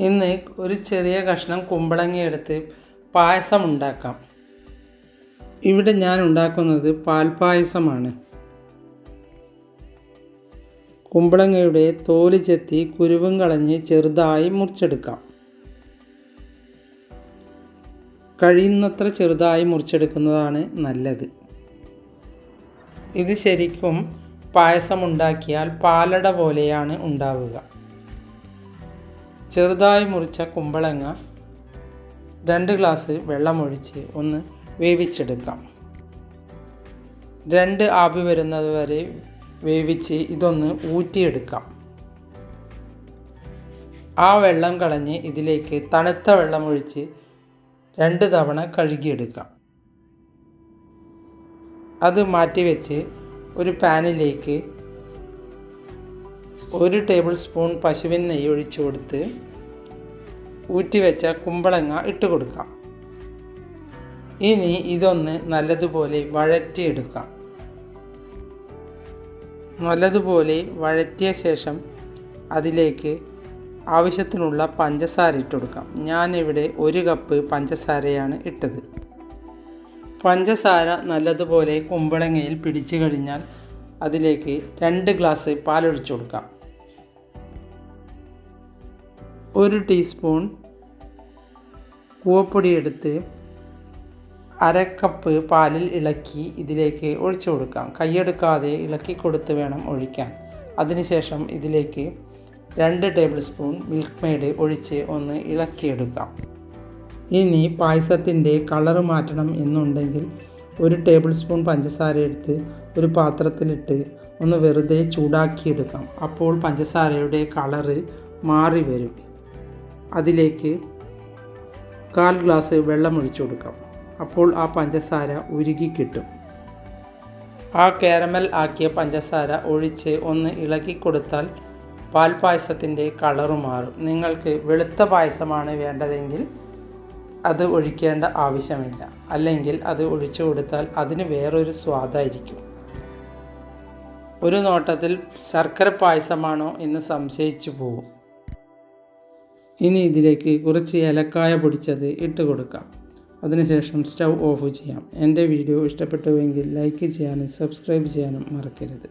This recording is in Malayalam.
ഇന്ന് ഒരു ചെറിയ കഷ്ണം കുമ്പളങ്ങ എടുത്ത് പായസം ഉണ്ടാക്കാം ഇവിടെ ഞാൻ ഉണ്ടാക്കുന്നത് പാൽപ്പായസമാണ് കുമ്പളങ്ങയുടെ തോൽ ചെത്തി കുരുവും കളഞ്ഞ് ചെറുതായി മുറിച്ചെടുക്കാം. കഴിയുന്നത്ര ചെറുതായി മുറിച്ചെടുക്കുന്നതാണ് നല്ലത്. ഇത് ശരിക്കും പായസം ഉണ്ടാക്കിയാൽ പാലട പോലെയാണ് ഉണ്ടാവുക. ചെറുതായി മുറിച്ച കുമ്പളങ്ങ രണ്ട് ഗ്ലാസ് വെള്ളമൊഴിച്ച് ഒന്ന് വേവിച്ചെടുക്കാം. രണ്ട് ആവി വരുന്നത് വരെ വേവിച്ച് ഇതൊന്ന് ഊറ്റിയെടുക്കാം. ആ വെള്ളം കളഞ്ഞ് ഇതിലേക്ക് തണുത്ത വെള്ളമൊഴിച്ച് രണ്ട് തവണ കഴുകിയെടുക്കാം. അത് മാറ്റിവെച്ച് ഒരു പാനിലേക്ക് ഒരു ടേബിൾ സ്പൂൺ പശുവിൻ നെയ്യ് ഒഴിച്ചു കൊടുത്ത് ഊറ്റിവെച്ച കുമ്പളങ്ങ ഇട്ട് കൊടുക്കാം. ഇനി ഇതൊന്ന് നല്ലതുപോലെ വഴറ്റിയെടുക്കാം. നല്ലതുപോലെ വഴറ്റിയ ശേഷം അതിലേക്ക് ആവശ്യത്തിനുള്ള പഞ്ചസാര ഇട്ടുകൊടുക്കാം ഞാനിവിടെ ഒരു കപ്പ് പഞ്ചസാരയാണ് ഇട്ടത്. പഞ്ചസാര നല്ലതുപോലെ കുമ്പളങ്ങയിൽ പിടിച്ചു കഴിഞ്ഞാൽ അതിലേക്ക് രണ്ട് ഗ്ലാസ് പാലൊഴിച്ചു കൊടുക്കാം. ഒരു ടീസ്പൂൺ കൂവപ്പൊടി എടുത്ത് അര കപ്പ് പാലിൽ ഇളക്കി ഇതിലേക്ക് ഒഴിച്ചു കൊടുക്കാം. കൈയെടുക്കാതെ ഇളക്കി കൊടുത്ത് വേണം ഒഴിക്കാൻ. അതിനുശേഷം ഇതിലേക്ക് രണ്ട് ടേബിൾ സ്പൂൺ മിൽക്ക് മെയ്ഡ് ഒഴിച്ച് ഒന്ന് ഇളക്കിയെടുക്കാം. ഇനി പായസത്തിന്റെ കളർ മാറ്റണം എന്നുണ്ടെങ്കിൽ ഒരു ടേബിൾ സ്പൂൺ പഞ്ചസാര എടുത്ത് ഒരു പാത്രത്തിലിട്ട് ഒന്ന് വെറുതെ ചൂടാക്കിയെടുക്കാം. അപ്പോൾ പഞ്ചസാരയുടെ കളറ് മാറി വരും. അതിലേക്ക് കാൽ ഗ്ലാസ് വെള്ളം ഒഴിച്ചു കൊടുക്കാം. അപ്പോൾ ആ പഞ്ചസാര ഉരുകി കിട്ടും. ആ കാരമൽ ആക്കിയ പഞ്ചസാര ഒഴിച്ച് ഒന്ന് ഇളക്കി കൊടുത്താൽ പാൽ പായസത്തിന്റെ കളറ് മാറും. നിങ്ങൾക്ക് വെളുത്ത പായസമാണ് വേണ്ടതെങ്കിൽ അത് ഒഴിക്കേണ്ട ആവശ്യമില്ല. അല്ലെങ്കിൽ അത് ഒഴിച്ചു കൊടുത്താൽ അതിന് വേറൊരു സ്വാദായിരിക്കും. ഒരു നോട്ടത്തിൽ ശർക്കര പായസമാണോ എന്ന് സംശയിച്ചു പോകും ഇനി ഇതിലേക്ക് കുറച്ച് ഏലക്കായ പൊടിച്ചത് ഇട്ട് കൊടുക്കാം. അതിനുശേഷം സ്റ്റൗ ഓഫ് ചെയ്യാം. എന്റെ വീഡിയോ ഇഷ്ടപ്പെട്ടുവെങ്കിൽ ലൈക്ക് ചെയ്യാനും സബ്സ്ക്രൈബ് ചെയ്യാനും മറക്കരുത്.